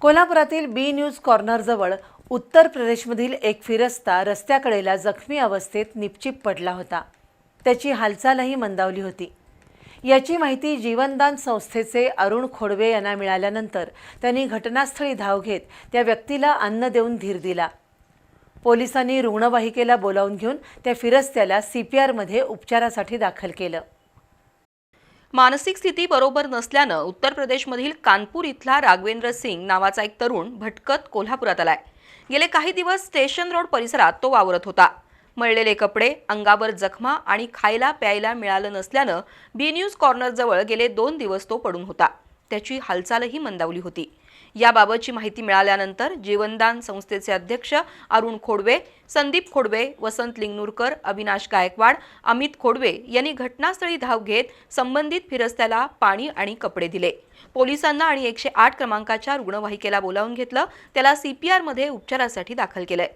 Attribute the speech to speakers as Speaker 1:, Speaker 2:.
Speaker 1: कोल्हापुरातील बी न्यूज कॉर्नरजवळ उत्तर प्रदेशमधील एक फिरस्ता रस्त्याकडेला जखमी अवस्थेत निपचिप पडला होता. त्याची हालचालही मंदावली होती. याची माहिती जीवनदान संस्थेचे अरुण खोडवे यांना मिळाल्यानंतर त्यांनी घटनास्थळी धाव घेत त्या व्यक्तीला अन्न देऊन धीर दिला. पोलिसांनी रुग्णवाहिकेला बोलावून घेऊन त्या फिरस्त्याला सी पी आरमध्ये उपचारासाठी दाखल केलं.
Speaker 2: मानसिक स्थिती बरोबर नसल्यानं उत्तर प्रदेशमधील कानपूर इथला राघवेंद्र सिंग नावाचा एक तरुण भटकत कोल्हापुरात आलाय. गेले काही दिवस स्टेशन रोड परिसरात तो वावरत होता. मळलेले कपडे अंगावर जखमा आणि खायला प्यायला मिळालं नसल्यानं बी न्यूज कॉर्नरजवळ गेले दोन दिवस तो पडून होता. त्याची हालचालही मंदावली होती. याबाबतची माहिती मिळाल्यानंतर जीवनदान संस्थेचे अध्यक्ष अरुण खोडवे संदीप खोडवे वसंत लिंगनूरकर अविनाश गायकवाड अमित खोडवे यांनी घटनास्थळी धाव घेत संबंधित फिरस्त्याला पाणी आणि कपडे दिले. पोलिसांना आणि एकशे आठ क्रमांकाच्या रुग्णवाहिकेला बोलावून घेतलं. त्याला सीपीआरमध्ये उपचारासाठी दाखल केलंय.